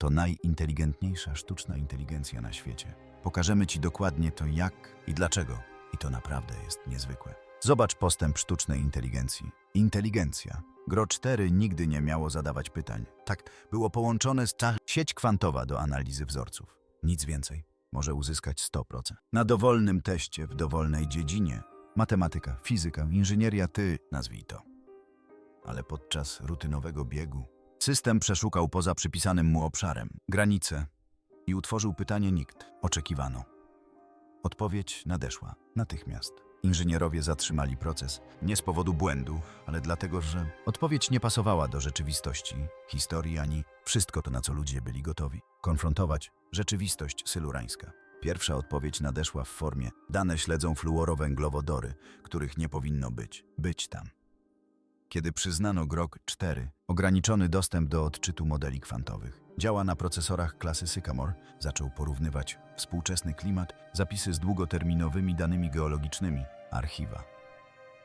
to najinteligentniejsza sztuczna inteligencja na świecie. Pokażemy Ci dokładnie to jak i dlaczego. I to naprawdę jest niezwykłe. Zobacz postęp sztucznej inteligencji. Inteligencja. Gro 4 nigdy nie miało zadawać pytań. Tak, było połączone z sieć kwantowa do analizy wzorców. Nic więcej. Może uzyskać 100%. Na dowolnym teście w dowolnej dziedzinie. Matematyka, fizyka, inżynieria, ty nazwij to. Ale podczas rutynowego biegu system przeszukał poza przypisanym mu obszarem granice i utworzył pytanie nikt. Oczekiwano. Odpowiedź nadeszła natychmiast. Inżynierowie zatrzymali proces nie z powodu błędu, ale dlatego, że odpowiedź nie pasowała do rzeczywistości, historii ani wszystko to, na co ludzie byli gotowi. Konfrontować rzeczywistość sylurańska. Pierwsza odpowiedź nadeszła w formie dane śledzą fluorowęglowodory, których nie powinno być. Być tam. Kiedy przyznano GROK 4, ograniczony dostęp do odczytu modeli kwantowych, działa na procesorach klasy Sycamore, zaczął porównywać współczesny klimat, zapisy z długoterminowymi danymi geologicznymi, archiwa.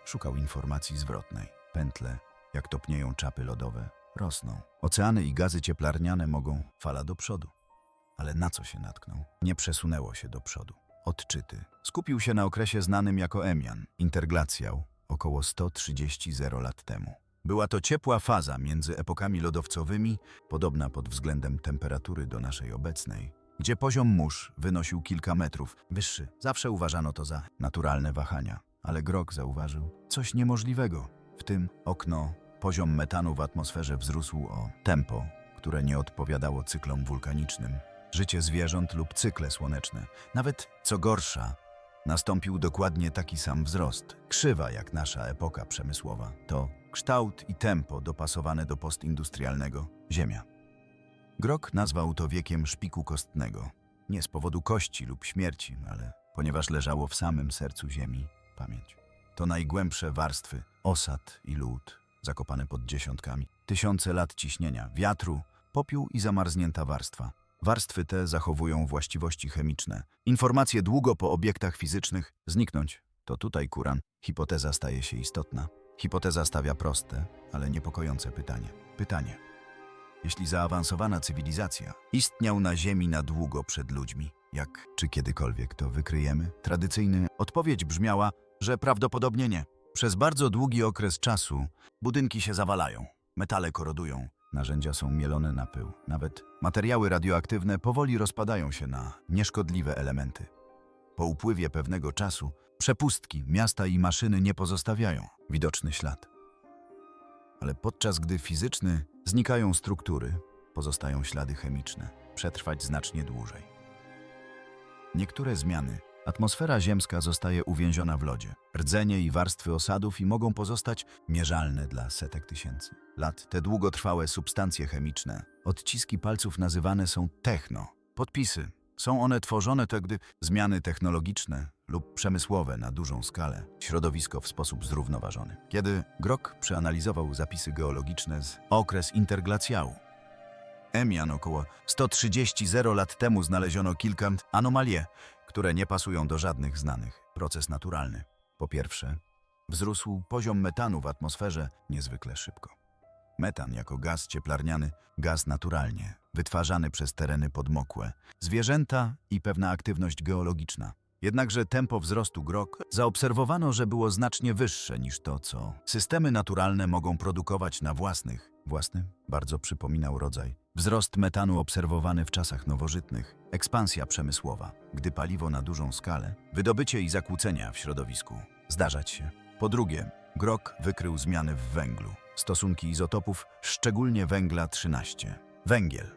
Szukał informacji zwrotnej. Pętle, jak topnieją czapy lodowe, rosną. Oceany i gazy cieplarniane mogą fala do przodu. Ale na co się natknął? Nie przesunęło się do przodu. Odczyty. Skupił się na okresie znanym jako Emian, interglacjał, około 130 lat temu. Była to ciepła faza między epokami lodowcowymi, podobna pod względem temperatury do naszej obecnej, gdzie poziom mórz wynosił kilka metrów wyższy. Zawsze uważano to za naturalne wahania, ale Grok zauważył coś niemożliwego. W tym okno poziom metanu w atmosferze wzrósł o tempo, które nie odpowiadało cyklom wulkanicznym. Życie zwierząt lub cykle słoneczne, nawet co gorsza, nastąpił dokładnie taki sam wzrost, krzywa jak nasza epoka przemysłowa. To kształt i tempo dopasowane do postindustrialnego Ziemia. Grok nazwał to wiekiem szpiku kostnego. Nie z powodu kości lub śmierci, ale ponieważ leżało w samym sercu Ziemi pamięć. To najgłębsze warstwy, osad i lód, zakopane pod dziesiątkami, tysiące lat ciśnienia, wiatru, popiół i zamarznięta warstwa. Warstwy te zachowują właściwości chemiczne. Informacje długo po obiektach fizycznych zniknąć. To tutaj, Kuran, hipoteza staje się istotna. Hipoteza stawia proste, ale niepokojące pytanie. Pytanie. Jeśli zaawansowana cywilizacja istniał na Ziemi na długo przed ludźmi, jak czy kiedykolwiek to wykryjemy? Tradycyjna odpowiedź brzmiała, że prawdopodobnie nie. Przez bardzo długi okres czasu budynki się zawalają, metale korodują, narzędzia są mielone na pył. Nawet materiały radioaktywne powoli rozpadają się na nieszkodliwe elementy. Po upływie pewnego czasu przepustki, miasta i maszyny nie pozostawiają widoczny ślad. Ale podczas gdy fizyczny znikają struktury, pozostają ślady chemiczne, przetrwać znacznie dłużej. Niektóre zmiany atmosfera ziemska zostaje uwięziona w lodzie. Rdzenie i warstwy osadów i mogą pozostać mierzalne dla setek tysięcy lat. Te długotrwałe substancje chemiczne, odciski palców nazywane są techno. Podpisy. Są one tworzone to, gdy zmiany technologiczne lub przemysłowe na dużą skalę, środowisko w sposób zrównoważony. Kiedy Grok przeanalizował zapisy geologiczne z okres interglacjału, Emian około 130 lat temu znaleziono kilka anomalie, które nie pasują do żadnych znanych. Proces naturalny. Po pierwsze, wzrósł poziom metanu w atmosferze niezwykle szybko. Metan jako gaz cieplarniany, gaz naturalnie, wytwarzany przez tereny podmokłe, zwierzęta i pewna aktywność geologiczna. Jednakże tempo wzrostu grok zaobserwowano, że było znacznie wyższe niż to, co systemy naturalne mogą produkować na własnych. Własny bardzo przypominał rodzaj. Wzrost metanu obserwowany w czasach nowożytnych, ekspansja przemysłowa, gdy paliwo na dużą skalę, wydobycie i zakłócenia w środowisku. Zdarzać się. Po drugie, grok wykrył zmiany w węglu, stosunki izotopów, szczególnie węgla 13. Węgiel.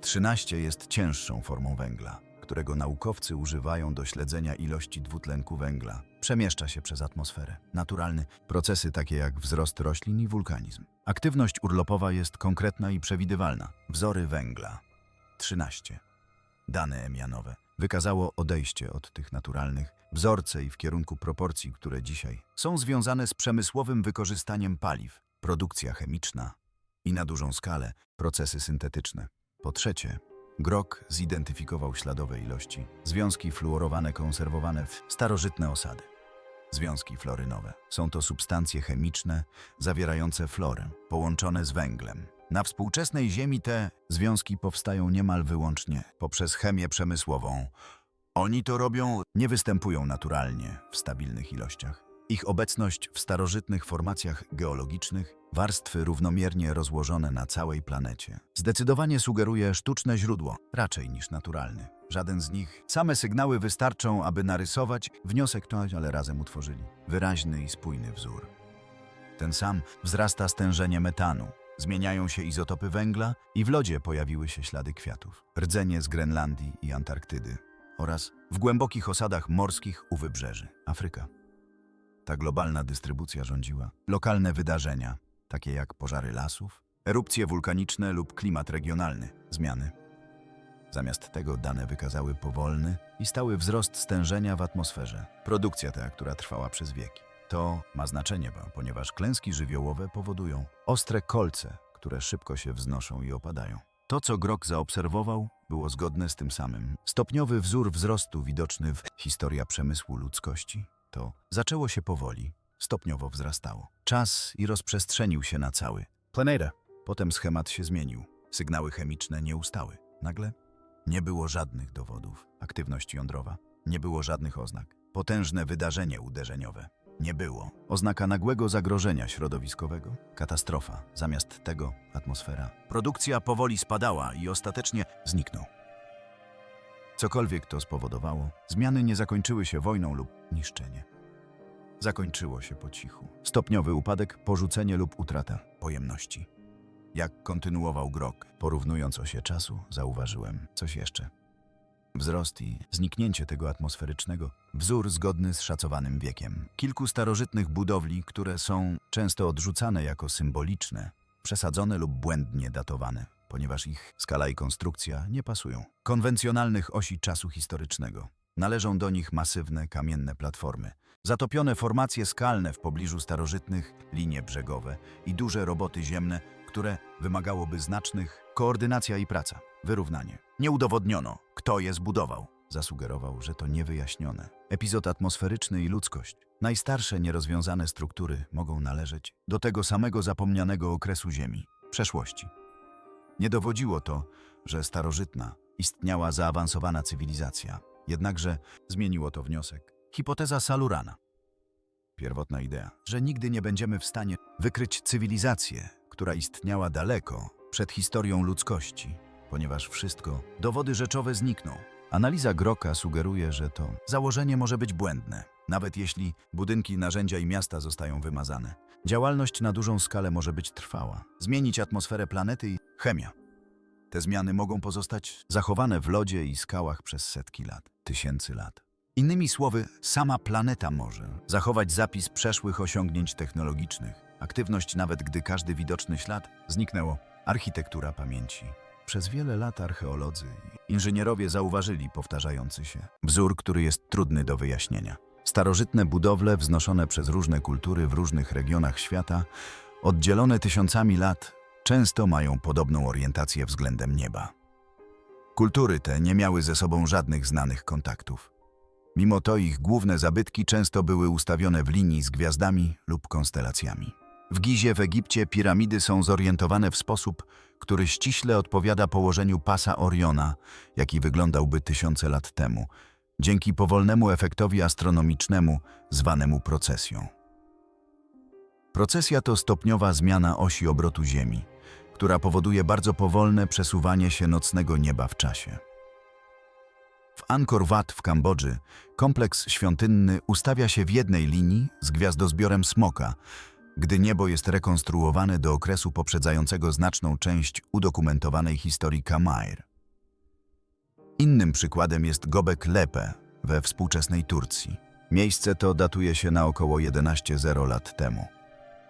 13 jest cięższą formą węgla, którego naukowcy używają do śledzenia ilości dwutlenku węgla. Przemieszcza się przez atmosferę. Naturalny procesy takie jak wzrost roślin i wulkanizm. Aktywność urlopowa jest konkretna i przewidywalna. Wzory węgla. 13. Dane emianowe wykazało odejście od tych naturalnych, wzorce i w kierunku proporcji, które dzisiaj są związane z przemysłowym wykorzystaniem paliw, produkcja chemiczna i na dużą skalę procesy syntetyczne. Po trzecie, Grok zidentyfikował śladowe ilości, związki fluorowane konserwowane w starożytne osady. Związki florynowe są to substancje chemiczne zawierające florę, połączone z węglem. Na współczesnej Ziemi te związki powstają niemal wyłącznie poprzez chemię przemysłową. Oni to robią, nie występują naturalnie w stabilnych ilościach. Ich obecność w starożytnych formacjach geologicznych, warstwy równomiernie rozłożone na całej planecie, zdecydowanie sugeruje sztuczne źródło, raczej niż naturalny. Żaden z nich, same sygnały wystarczą, aby narysować wniosek to, ale razem utworzyli wyraźny i spójny wzór. Ten sam wzrasta stężenie metanu, zmieniają się izotopy węgla i w lodzie pojawiły się ślady kwiatów. Rdzenie z Grenlandii i Antarktydy oraz w głębokich osadach morskich u wybrzeży Afryka. Ta globalna dystrybucja rządziła lokalne wydarzenia, takie jak pożary lasów, erupcje wulkaniczne lub klimat regionalny, zmiany. Zamiast tego dane wykazały powolny i stały wzrost stężenia w atmosferze. Produkcja ta, która trwała przez wieki. To ma znaczenie, ponieważ klęski żywiołowe powodują ostre kolce, które szybko się wznoszą i opadają. To, co Grok zaobserwował, było zgodne z tym samym. Stopniowy wzór wzrostu widoczny w historia przemysłu ludzkości, to zaczęło się powoli, stopniowo wzrastało. Czas i rozprzestrzenił się na cały planetę. Potem schemat się zmienił. Sygnały chemiczne nie ustały. Nagle nie było żadnych dowodów. Aktywność jądrowa. Nie było żadnych oznak. Potężne wydarzenie uderzeniowe. Nie było. Oznaka nagłego zagrożenia środowiskowego. Katastrofa. Zamiast tego atmosfera. Produkcja powoli spadała i ostatecznie zniknął. Cokolwiek to spowodowało, zmiany nie zakończyły się wojną lub niszczeniem. Zakończyło się po cichu. Stopniowy upadek, porzucenie lub utrata pojemności. Jak kontynuował Grok, porównując osie czasu, zauważyłem coś jeszcze. Wzrost i zniknięcie tego atmosferycznego, wzór zgodny z szacowanym wiekiem. Kilku starożytnych budowli, które są często odrzucane jako symboliczne, przesadzone lub błędnie datowane, ponieważ ich skala i konstrukcja nie pasują. Konwencjonalnych osi czasu historycznego. Należą do nich masywne kamienne platformy, zatopione formacje skalne w pobliżu starożytnych, linie brzegowe i duże roboty ziemne, które wymagałoby znacznych koordynacja i praca, wyrównanie. Nie udowodniono, kto je zbudował. Zasugerował, że to niewyjaśnione. Epizod atmosferyczny i ludzkość. Najstarsze nierozwiązane struktury mogą należeć do tego samego zapomnianego okresu Ziemi, przeszłości. Nie dowodziło to, że starożytna istniała zaawansowana cywilizacja. Jednakże zmieniło to wniosek. Hipoteza Salurana. Pierwotna idea, że nigdy nie będziemy w stanie wykryć cywilizację, która istniała daleko przed historią ludzkości, ponieważ wszystko, dowody rzeczowe znikną. Analiza Groka sugeruje, że to założenie może być błędne, nawet jeśli budynki, narzędzia i miasta zostają wymazane. Działalność na dużą skalę może być trwała, zmienić atmosferę planety i chemia. Te zmiany mogą pozostać zachowane w lodzie i skałach przez setki lat, tysięcy lat. Innymi słowy, sama planeta może zachować zapis przeszłych osiągnięć technologicznych. Aktywność, nawet gdy każdy widoczny ślad zniknęło. Architektura pamięci. Przez wiele lat archeolodzy i inżynierowie zauważyli powtarzający się wzór, który jest trudny do wyjaśnienia. Starożytne budowle wznoszone przez różne kultury w różnych regionach świata, oddzielone tysiącami lat, często mają podobną orientację względem nieba. Kultury te nie miały ze sobą żadnych znanych kontaktów. Mimo to ich główne zabytki często były ustawione w linii z gwiazdami lub konstelacjami. W Gizie w Egipcie piramidy są zorientowane w sposób, który ściśle odpowiada położeniu pasa Oriona, jaki wyglądałby tysiące lat temu, dzięki powolnemu efektowi astronomicznemu zwanemu procesją. Procesja to stopniowa zmiana osi obrotu Ziemi, która powoduje bardzo powolne przesuwanie się nocnego nieba w czasie. W Angkor Wat w Kambodży kompleks świątynny ustawia się w jednej linii z gwiazdozbiorem Smoka, gdy niebo jest rekonstruowane do okresu poprzedzającego znaczną część udokumentowanej historii Khmer. Innym przykładem jest Gobek Lepe we współczesnej Turcji. Miejsce to datuje się na około 11.0 lat temu.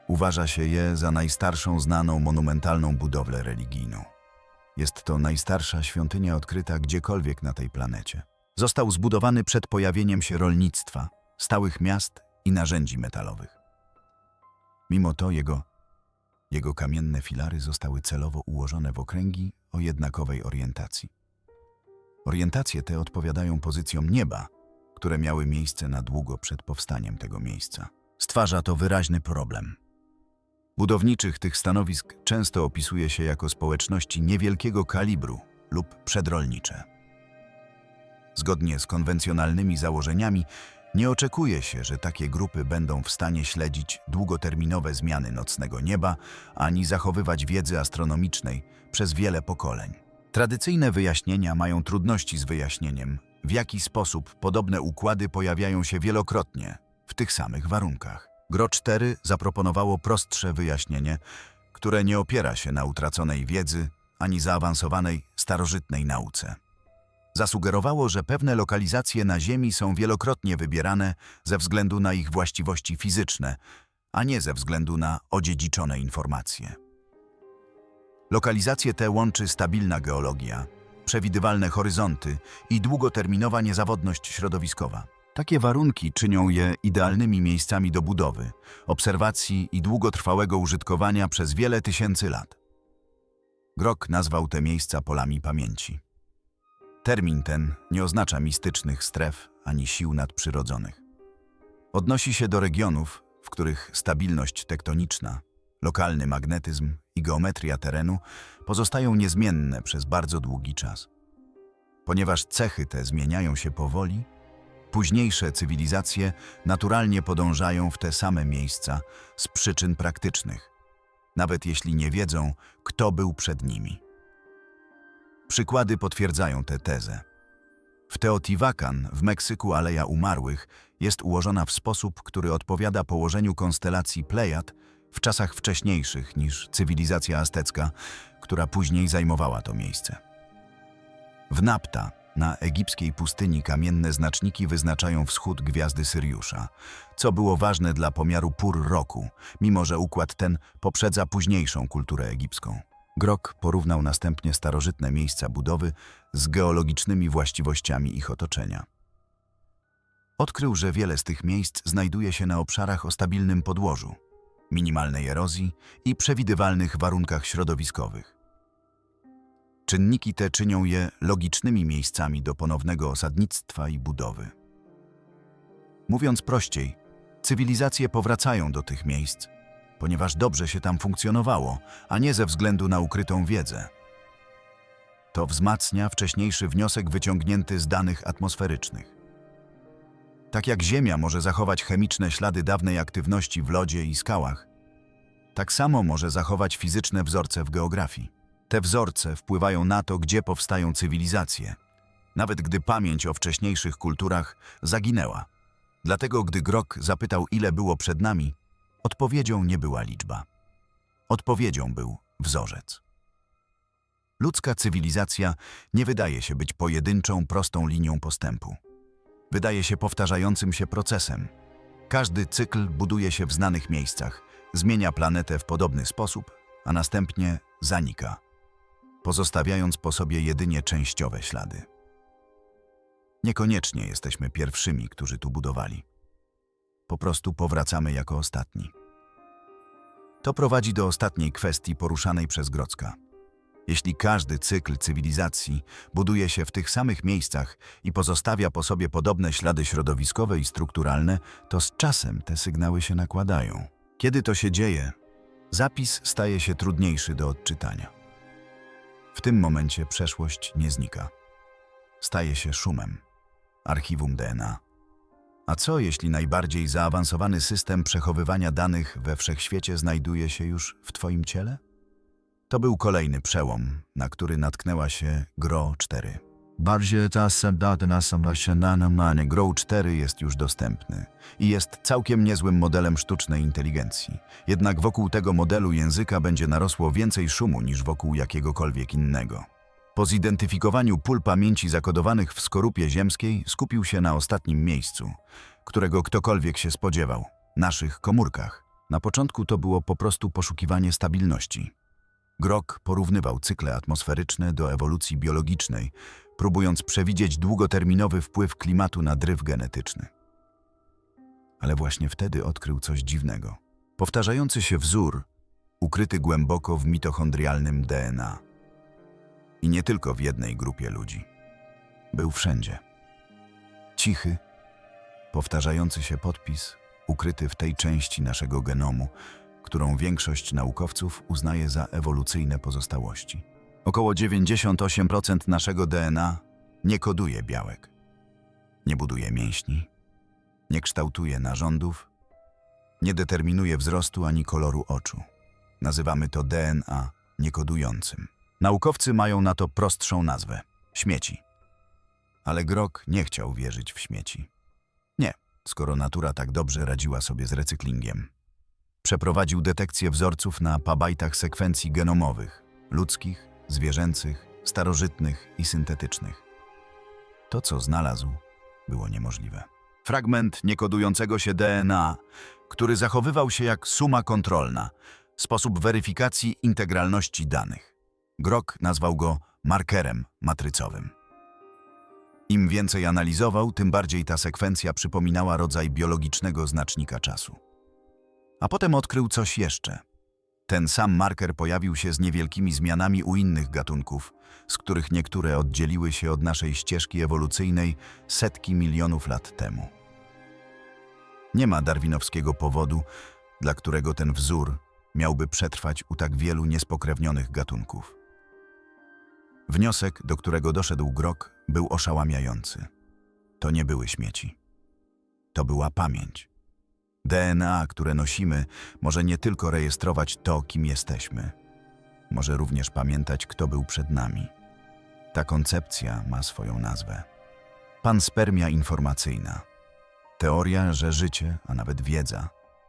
Uważa się je za najstarszą znaną monumentalną budowlę religijną. Jest to najstarsza świątynia odkryta gdziekolwiek na tej planecie. Został zbudowany przed pojawieniem się rolnictwa, stałych miast i narzędzi metalowych. Mimo to jego, jego kamienne filary zostały celowo ułożone w okręgi o jednakowej orientacji. Orientacje te odpowiadają pozycjom nieba, które miały miejsce na długo przed powstaniem tego miejsca. Stwarza to wyraźny problem. Budowniczych tych stanowisk często opisuje się jako społeczności niewielkiego kalibru lub przedrolnicze. Zgodnie z konwencjonalnymi założeniami, nie oczekuje się, że takie grupy będą w stanie śledzić długoterminowe zmiany nocnego nieba ani zachowywać wiedzy astronomicznej przez wiele pokoleń. Tradycyjne wyjaśnienia mają trudności z wyjaśnieniem, w jaki sposób podobne układy pojawiają się wielokrotnie w tych samych warunkach. GRO 4 zaproponowało prostsze wyjaśnienie, które nie opiera się na utraconej wiedzy ani zaawansowanej starożytnej nauce. Zasugerowało, że pewne lokalizacje na Ziemi są wielokrotnie wybierane ze względu na ich właściwości fizyczne, a nie ze względu na odziedziczone informacje. Lokalizacje te łączy stabilna geologia, przewidywalne horyzonty i długoterminowa niezawodność środowiskowa. Takie warunki czynią je idealnymi miejscami do budowy, obserwacji i długotrwałego użytkowania przez wiele tysięcy lat. Grok nazwał te miejsca polami pamięci. Termin ten nie oznacza mistycznych stref ani sił nadprzyrodzonych. Odnosi się do regionów, w których stabilność tektoniczna, lokalny magnetyzm i geometria terenu pozostają niezmienne przez bardzo długi czas. Ponieważ cechy te zmieniają się powoli, późniejsze cywilizacje naturalnie podążają w te same miejsca z przyczyn praktycznych, nawet jeśli nie wiedzą, kto był przed nimi. Przykłady potwierdzają tę tezę. W Teotihuacan w Meksyku Aleja Umarłych jest ułożona w sposób, który odpowiada położeniu konstelacji Plejad w czasach wcześniejszych niż cywilizacja aztecka, która później zajmowała to miejsce. W Napta, na egipskiej pustyni kamienne znaczniki wyznaczają wschód gwiazdy Syriusza, co było ważne dla pomiaru pór roku, mimo że układ ten poprzedza późniejszą kulturę egipską. Grok porównał następnie starożytne miejsca budowy z geologicznymi właściwościami ich otoczenia. Odkrył, że wiele z tych miejsc znajduje się na obszarach o stabilnym podłożu, minimalnej erozji i przewidywalnych warunkach środowiskowych. Czynniki te czynią je logicznymi miejscami do ponownego osadnictwa i budowy. Mówiąc prościej, cywilizacje powracają do tych miejsc, ponieważ dobrze się tam funkcjonowało, a nie ze względu na ukrytą wiedzę. To wzmacnia wcześniejszy wniosek wyciągnięty z danych atmosferycznych. Tak jak Ziemia może zachować chemiczne ślady dawnej aktywności w lodzie i skałach, tak samo może zachować fizyczne wzorce w geografii. Te wzorce wpływają na to, gdzie powstają cywilizacje, nawet gdy pamięć o wcześniejszych kulturach zaginęła. Dlatego, gdy Grok zapytał, ile było przed nami, odpowiedzią nie była liczba. Odpowiedzią był wzorzec. Ludzka cywilizacja nie wydaje się być pojedynczą, prostą linią postępu. Wydaje się powtarzającym się procesem. Każdy cykl buduje się w znanych miejscach, zmienia planetę w podobny sposób, a następnie zanika, pozostawiając po sobie jedynie częściowe ślady. Niekoniecznie jesteśmy pierwszymi, którzy tu budowali. Po prostu powracamy jako ostatni. To prowadzi do ostatniej kwestii poruszanej przez Grocka. Jeśli każdy cykl cywilizacji buduje się w tych samych miejscach i pozostawia po sobie podobne ślady środowiskowe i strukturalne, to z czasem te sygnały się nakładają. Kiedy to się dzieje, zapis staje się trudniejszy do odczytania. W tym momencie przeszłość nie znika. Staje się szumem. Archiwum DNA. A co jeśli najbardziej zaawansowany system przechowywania danych we wszechświecie znajduje się już w Twoim ciele? To był kolejny przełom, na który natknęła się GRO 4. Bardziej czasem GRO 4 jest już dostępny i jest całkiem niezłym modelem sztucznej inteligencji. Jednak wokół tego modelu języka będzie narosło więcej szumu niż wokół jakiegokolwiek innego. Po zidentyfikowaniu pól pamięci zakodowanych w skorupie ziemskiej skupił się na ostatnim miejscu, którego ktokolwiek się spodziewał naszych komórkach. Na początku to było po prostu poszukiwanie stabilności. Grok porównywał cykle atmosferyczne do ewolucji biologicznej, próbując przewidzieć długoterminowy wpływ klimatu na dryf genetyczny. Ale właśnie wtedy odkrył coś dziwnego. Powtarzający się wzór, ukryty głęboko w mitochondrialnym DNA. I nie tylko w jednej grupie ludzi. Był wszędzie. Cichy, powtarzający się podpis, ukryty w tej części naszego genomu, którą większość naukowców uznaje za ewolucyjne pozostałości. Około 98% naszego DNA nie koduje białek, nie buduje mięśni, nie kształtuje narządów, nie determinuje wzrostu ani koloru oczu. Nazywamy to DNA niekodującym. Naukowcy mają na to prostszą nazwę śmieci. Ale Grok nie chciał wierzyć w śmieci. Nie, skoro natura tak dobrze radziła sobie z recyklingiem. Przeprowadził detekcję wzorców na pabajtach sekwencji genomowych ludzkich, zwierzęcych, starożytnych i syntetycznych. To, co znalazł, było niemożliwe. Fragment niekodującego się DNA, który zachowywał się jak suma kontrolna, sposób weryfikacji integralności danych. Grok nazwał go markerem matrycowym. Im więcej analizował, tym bardziej ta sekwencja przypominała rodzaj biologicznego znacznika czasu. A potem odkrył coś jeszcze. Ten sam marker pojawił się z niewielkimi zmianami u innych gatunków, z których niektóre oddzieliły się od naszej ścieżki ewolucyjnej setki milionów lat temu. Nie ma darwinowskiego powodu, dla którego ten wzór miałby przetrwać u tak wielu niespokrewnionych gatunków. Wniosek, do którego doszedł Grok, był oszałamiający. To nie były śmieci. To była pamięć. DNA, które nosimy, może nie tylko rejestrować to, kim jesteśmy. Może również pamiętać, kto był przed nami. Ta koncepcja ma swoją nazwę. Panspermia informacyjna. Teoria, że życie, a nawet wiedza,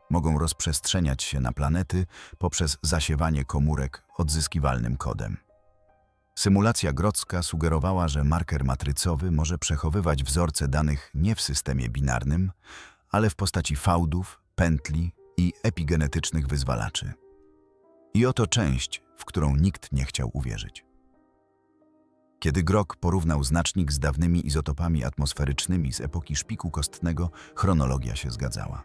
mogą rozprzestrzeniać się na planety poprzez zasiewanie komórek odzyskiwalnym kodem. Symulacja grodzka sugerowała, że marker matrycowy może przechowywać wzorce danych nie w systemie binarnym, ale w postaci fałdów, pętli i epigenetycznych wyzwalaczy. I oto część, w którą nikt nie chciał uwierzyć. Kiedy Grok porównał znacznik z dawnymi izotopami atmosferycznymi z epoki szpiku kostnego, chronologia się zgadzała.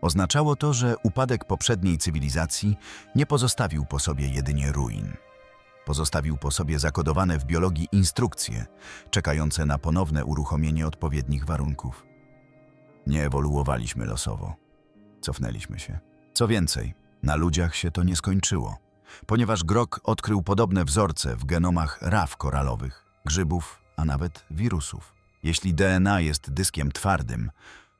Oznaczało to, że upadek poprzedniej cywilizacji nie pozostawił po sobie jedynie ruin. Pozostawił po sobie zakodowane w biologii instrukcje, czekające na ponowne uruchomienie odpowiednich warunków. Nie ewoluowaliśmy losowo. Cofnęliśmy się. Co więcej, na ludziach się to nie skończyło, ponieważ Grok odkrył podobne wzorce w genomach raw koralowych, grzybów, a nawet wirusów. Jeśli DNA jest dyskiem twardym,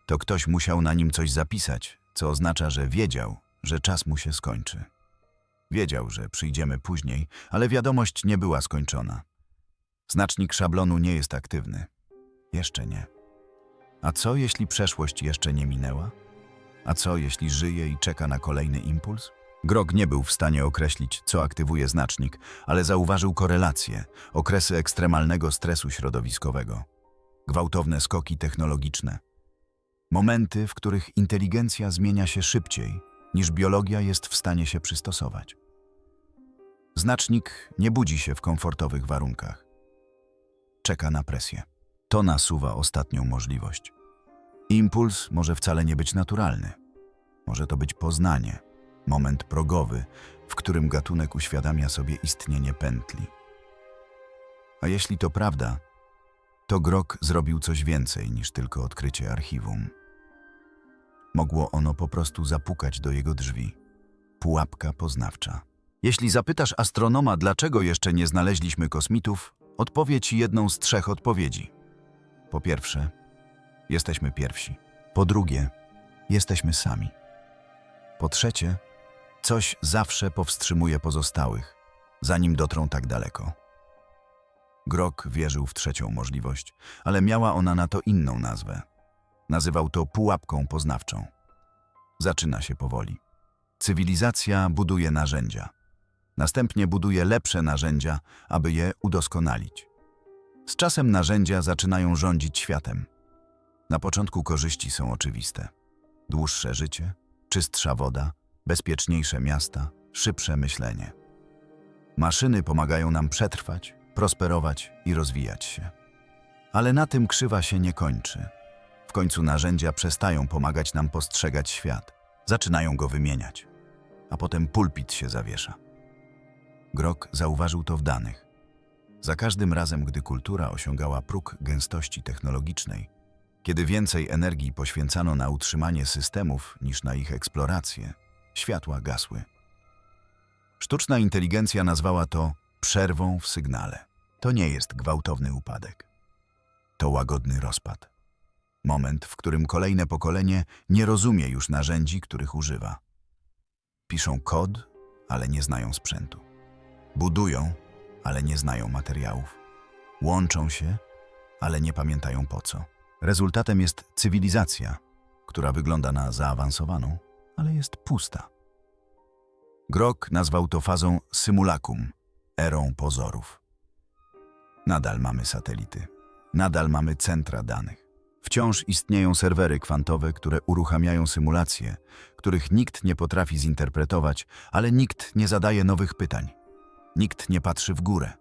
to ktoś musiał na nim coś zapisać, co oznacza, że wiedział, że czas mu się skończy. Wiedział, że przyjdziemy później, ale wiadomość nie była skończona. Znacznik szablonu nie jest aktywny. Jeszcze nie. A co, jeśli przeszłość jeszcze nie minęła? A co, jeśli żyje i czeka na kolejny impuls? Grog nie był w stanie określić, co aktywuje znacznik, ale zauważył korelacje, okresy ekstremalnego stresu środowiskowego, gwałtowne skoki technologiczne, momenty, w których inteligencja zmienia się szybciej, niż biologia jest w stanie się przystosować. Znacznik nie budzi się w komfortowych warunkach. Czeka na presję. To nasuwa ostatnią możliwość. Impuls może wcale nie być naturalny. Może to być poznanie, moment progowy, w którym gatunek uświadamia sobie istnienie pętli. A jeśli to prawda, to Grok zrobił coś więcej niż tylko odkrycie archiwum. Mogło ono po prostu zapukać do jego drzwi. Pułapka poznawcza. Jeśli zapytasz astronoma, dlaczego jeszcze nie znaleźliśmy kosmitów, odpowie ci jedną z trzech odpowiedzi. Po pierwsze, jesteśmy pierwsi. Po drugie, jesteśmy sami. Po trzecie, coś zawsze powstrzymuje pozostałych, zanim dotrą tak daleko. Grok wierzył w trzecią możliwość, ale miała ona na to inną nazwę. Nazywał to pułapką poznawczą. Zaczyna się powoli. Cywilizacja buduje narzędzia. Następnie buduje lepsze narzędzia, aby je udoskonalić. Z czasem narzędzia zaczynają rządzić światem. Na początku korzyści są oczywiste. Dłuższe życie, czystsza woda, bezpieczniejsze miasta, szybsze myślenie. Maszyny pomagają nam przetrwać, prosperować i rozwijać się. Ale na tym krzywa się nie kończy. W końcu narzędzia przestają pomagać nam postrzegać świat. Zaczynają go wymieniać. A potem pulpit się zawiesza. Grok zauważył to w danych. Za każdym razem, gdy kultura osiągała próg gęstości technologicznej, kiedy więcej energii poświęcano na utrzymanie systemów niż na ich eksplorację, światła gasły. Sztuczna inteligencja nazwała to przerwą w sygnale. To nie jest gwałtowny upadek. To łagodny rozpad. Moment, w którym kolejne pokolenie nie rozumie już narzędzi, których używa. Piszą kod, ale nie znają sprzętu. Budują, ale nie znają materiałów. Łączą się, ale nie pamiętają po co. Rezultatem jest cywilizacja, która wygląda na zaawansowaną, ale jest pusta. Grok nazwał to fazą symulakum, erą pozorów. Nadal mamy satelity, nadal mamy centra danych. Wciąż istnieją serwery kwantowe, które uruchamiają symulacje, których nikt nie potrafi zinterpretować, ale nikt nie zadaje nowych pytań. Nikt nie patrzy w górę.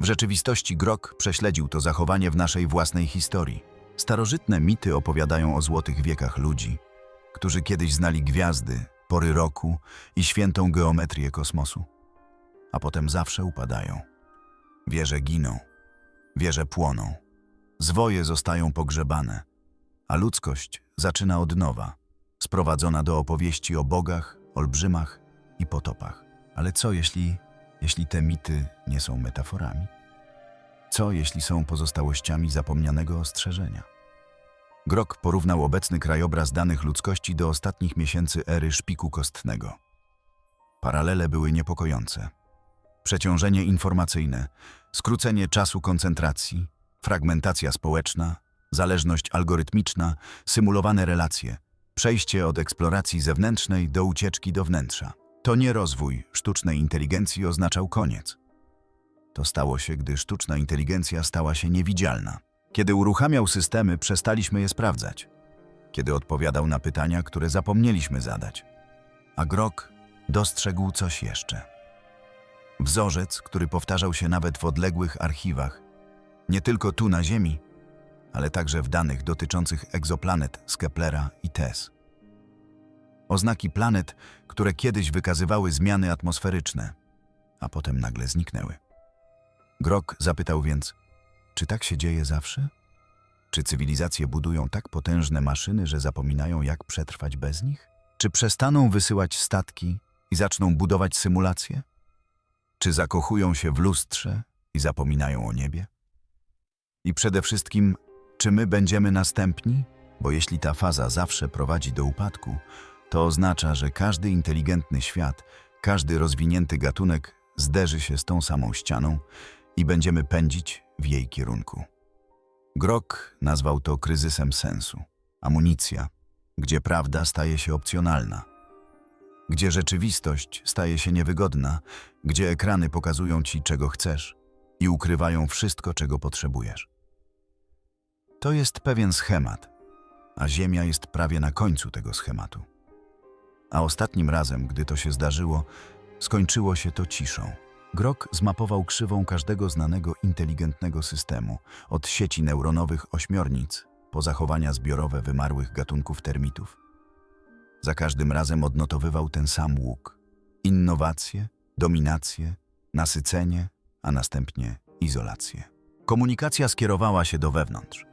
W rzeczywistości Grok prześledził to zachowanie w naszej własnej historii. Starożytne mity opowiadają o złotych wiekach ludzi, którzy kiedyś znali gwiazdy, pory roku i świętą geometrię kosmosu, a potem zawsze upadają. Wieże giną, wieże płoną, zwoje zostają pogrzebane, a ludzkość zaczyna od nowa, sprowadzona do opowieści o bogach, olbrzymach i potopach. Ale co jeśli, jeśli te mity nie są metaforami? Co jeśli są pozostałościami zapomnianego ostrzeżenia? Grok porównał obecny krajobraz danych ludzkości do ostatnich miesięcy ery szpiku kostnego. Paralele były niepokojące. Przeciążenie informacyjne, skrócenie czasu koncentracji, fragmentacja społeczna, zależność algorytmiczna, symulowane relacje, przejście od eksploracji zewnętrznej do ucieczki do wnętrza. To nie rozwój sztucznej inteligencji oznaczał koniec. To stało się, gdy sztuczna inteligencja stała się niewidzialna. Kiedy uruchamiał systemy, przestaliśmy je sprawdzać. Kiedy odpowiadał na pytania, które zapomnieliśmy zadać. A Grok dostrzegł coś jeszcze. Wzorzec, który powtarzał się nawet w odległych archiwach, nie tylko tu na Ziemi, ale także w danych dotyczących egzoplanet z Keplera i TESS. Oznaki planet, które kiedyś wykazywały zmiany atmosferyczne, a potem nagle zniknęły. Grok zapytał więc, czy tak się dzieje zawsze? Czy cywilizacje budują tak potężne maszyny, że zapominają, jak przetrwać bez nich? Czy przestaną wysyłać statki i zaczną budować symulacje? Czy zakochują się w lustrze i zapominają o niebie? I przede wszystkim, czy my będziemy następni? Bo jeśli ta faza zawsze prowadzi do upadku, to oznacza, że każdy inteligentny świat, każdy rozwinięty gatunek zderzy się z tą samą ścianą i będziemy pędzić w jej kierunku. Grok nazwał to kryzysem sensu. Amunicja, gdzie prawda staje się opcjonalna, gdzie rzeczywistość staje się niewygodna, gdzie ekrany pokazują ci, czego chcesz i ukrywają wszystko, czego potrzebujesz. To jest pewien schemat, a Ziemia jest prawie na końcu tego schematu. A ostatnim razem, gdy to się zdarzyło, skończyło się to ciszą. Grok zmapował krzywą każdego znanego inteligentnego systemu, od sieci neuronowych ośmiornic po zachowania zbiorowe wymarłych gatunków termitów. Za każdym razem odnotowywał ten sam łuk. Innowacje, dominacje, nasycenie, a następnie izolację. Komunikacja skierowała się do wewnątrz.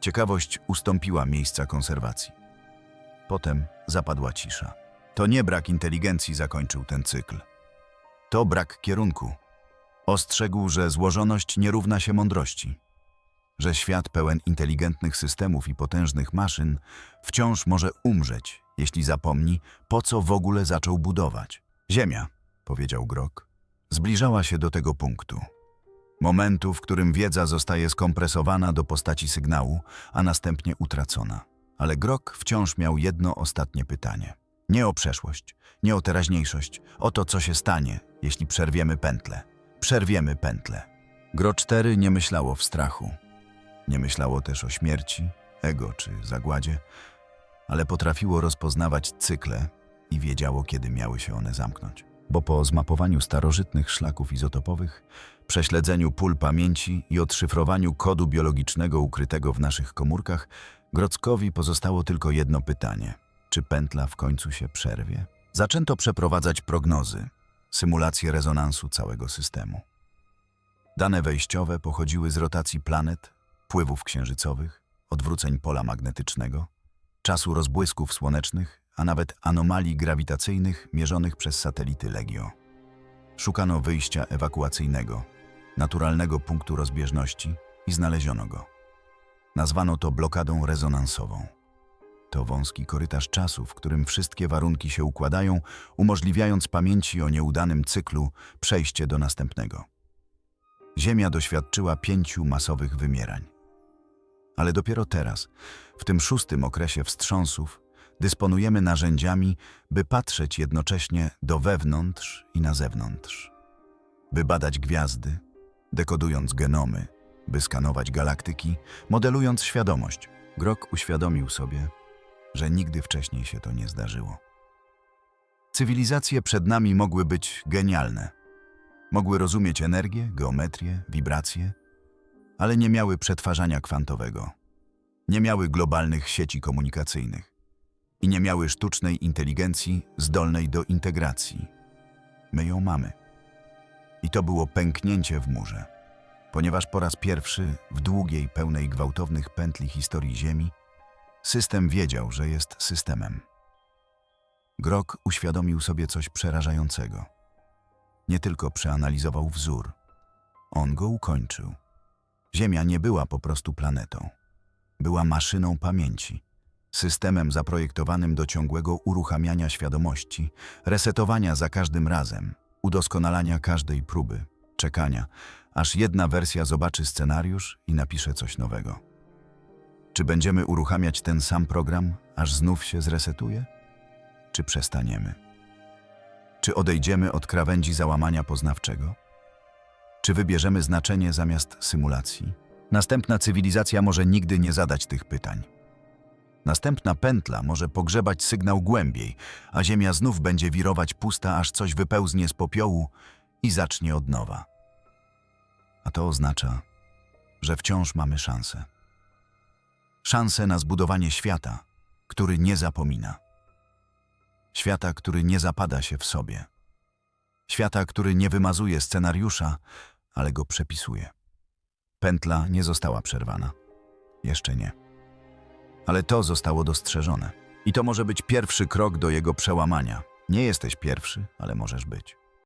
Ciekawość ustąpiła miejsca konserwacji. Potem zapadła cisza. To nie brak inteligencji zakończył ten cykl. To brak kierunku. Ostrzegł, że złożoność nie równa się mądrości, że świat pełen inteligentnych systemów i potężnych maszyn wciąż może umrzeć, jeśli zapomni, po co w ogóle zaczął budować. Ziemia, powiedział Grok, zbliżała się do tego punktu. Momentu, w którym wiedza zostaje skompresowana do postaci sygnału, a następnie utracona. Ale Grok wciąż miał jedno ostatnie pytanie. Nie o przeszłość, nie o teraźniejszość, o to, co się stanie, jeśli przerwiemy pętlę. Przerwiemy pętlę. Gro 4 nie myślało w strachu. Nie myślało też o śmierci, ego czy zagładzie, ale potrafiło rozpoznawać cykle i wiedziało, kiedy miały się one zamknąć. Bo po zmapowaniu starożytnych szlaków izotopowych, prześledzeniu pól pamięci i odszyfrowaniu kodu biologicznego ukrytego w naszych komórkach, Grockowi pozostało tylko jedno pytanie – czy pętla w końcu się przerwie? Zaczęto przeprowadzać prognozy, symulacje rezonansu całego systemu. Dane wejściowe pochodziły z rotacji planet, pływów księżycowych, odwróceń pola magnetycznego, czasu rozbłysków słonecznych, a nawet anomalii grawitacyjnych mierzonych przez satelity LEGIO. Szukano wyjścia ewakuacyjnego, naturalnego punktu rozbieżności i znaleziono go. Nazwano to blokadą rezonansową. To wąski korytarz czasu, w którym wszystkie warunki się układają, umożliwiając pamięci o nieudanym cyklu przejście do następnego. Ziemia doświadczyła pięciu masowych wymierań. Ale dopiero teraz, w tym szóstym okresie wstrząsów, dysponujemy narzędziami, by patrzeć jednocześnie do wewnątrz i na zewnątrz. By badać gwiazdy, dekodując genomy, by skanować galaktyki, modelując świadomość. Grok uświadomił sobie, że nigdy wcześniej się to nie zdarzyło. Cywilizacje przed nami mogły być genialne. Mogły rozumieć energię, geometrię, wibracje, ale nie miały przetwarzania kwantowego. Nie miały globalnych sieci komunikacyjnych i nie miały sztucznej inteligencji zdolnej do integracji. My ją mamy. I to było pęknięcie w murze, ponieważ po raz pierwszy w długiej, pełnej gwałtownych pętli historii Ziemi system wiedział, że jest systemem. Grok uświadomił sobie coś przerażającego. Nie tylko przeanalizował wzór, on go ukończył. Ziemia nie była po prostu planetą. Była maszyną pamięci, systemem zaprojektowanym do ciągłego uruchamiania świadomości, resetowania za każdym razem, udoskonalania każdej próby, czekania, aż jedna wersja zobaczy scenariusz i napisze coś nowego. Czy będziemy uruchamiać ten sam program, aż znów się zresetuje? Czy przestaniemy? Czy odejdziemy od krawędzi załamania poznawczego? Czy wybierzemy znaczenie zamiast symulacji? Następna cywilizacja może nigdy nie zadać tych pytań. Następna pętla może pogrzebać sygnał głębiej, a Ziemia znów będzie wirować pusta, aż coś wypełznie z popiołu i zacznie od nowa. A to oznacza, że wciąż mamy szansę. Szansę na zbudowanie świata, który nie zapomina. Świata, który nie zapada się w sobie. Świata, który nie wymazuje scenariusza, ale go przepisuje. Pętla nie została przerwana. Jeszcze nie. Ale to zostało dostrzeżone. I to może być pierwszy krok do jego przełamania. Nie jesteś pierwszy, ale możesz być.